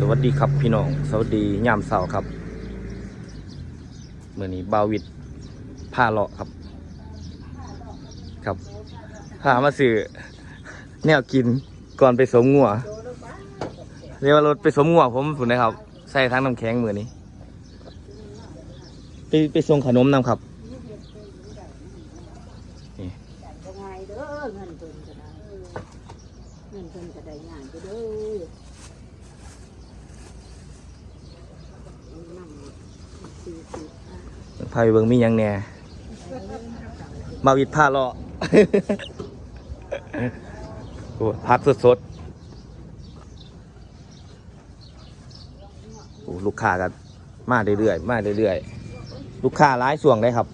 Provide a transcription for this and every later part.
สวัสดีครับพี่น้อง สวัสดียามเสาร์ครับเมื่อนี้บาวิดผ้าเลาะครับ ครับพามาซื้อแนวกินก่อนไปสมงัวเรียกว่ารถไปสมงัวผมสุดนะครับ ใส่ทั้งน้ำแข็งมือนี้ ไปไปส่งขนมนำครับ นี่ จะไงเด้อเงินเพิ่นก็ได้เงินเพิ่นก็ได้งานก็เด้อนั่งสี่สิบห้าพาไปเบิ่งมีหยังแหน่มาวิดผ้าเลาะ โอ้พักสดๆโอ้ลูกค้ากันมาเรื่อยๆมาเรื่อยๆลูกค้าร้ายส่วงได้ครับ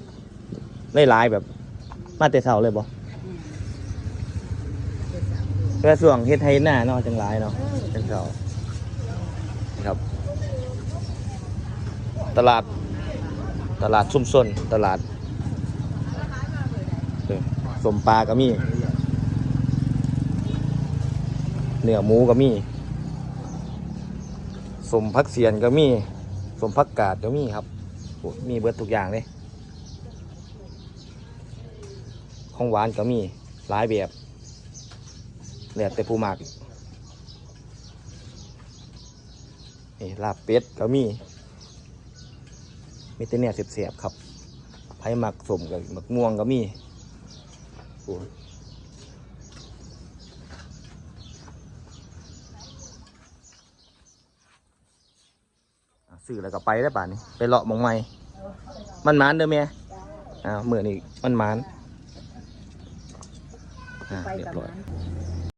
ได้ร้ายแบบ มาแต่เช้าเลยบ่เพื่อส่วงเฮ็ดให้หน้าเนาะจังร้ายเนาะจังเช้านะครับ ตลาด ตลาดชุมชนตลาดสมปลาก็มีเนื้อหมูก็มีสมพักเสียนก็มีสมพักกาดก็มีครับมีเบิดทุกอย่างเลยของหวานก็มีหลายแบบแล้วแต่ผู้มักนี่ลาบเป็ดก็มี มีแต่เนี่ยเสียบๆครับไผ่หมักสมกับหมักม่วงก็มีโอ้ยอ่อแล้วก็ไปได้ป่านนี้ไปเลาะมองใหม่มันมานเด้อแม่อ่าเหมือนอีกมันมานอ่าเรียบร้อย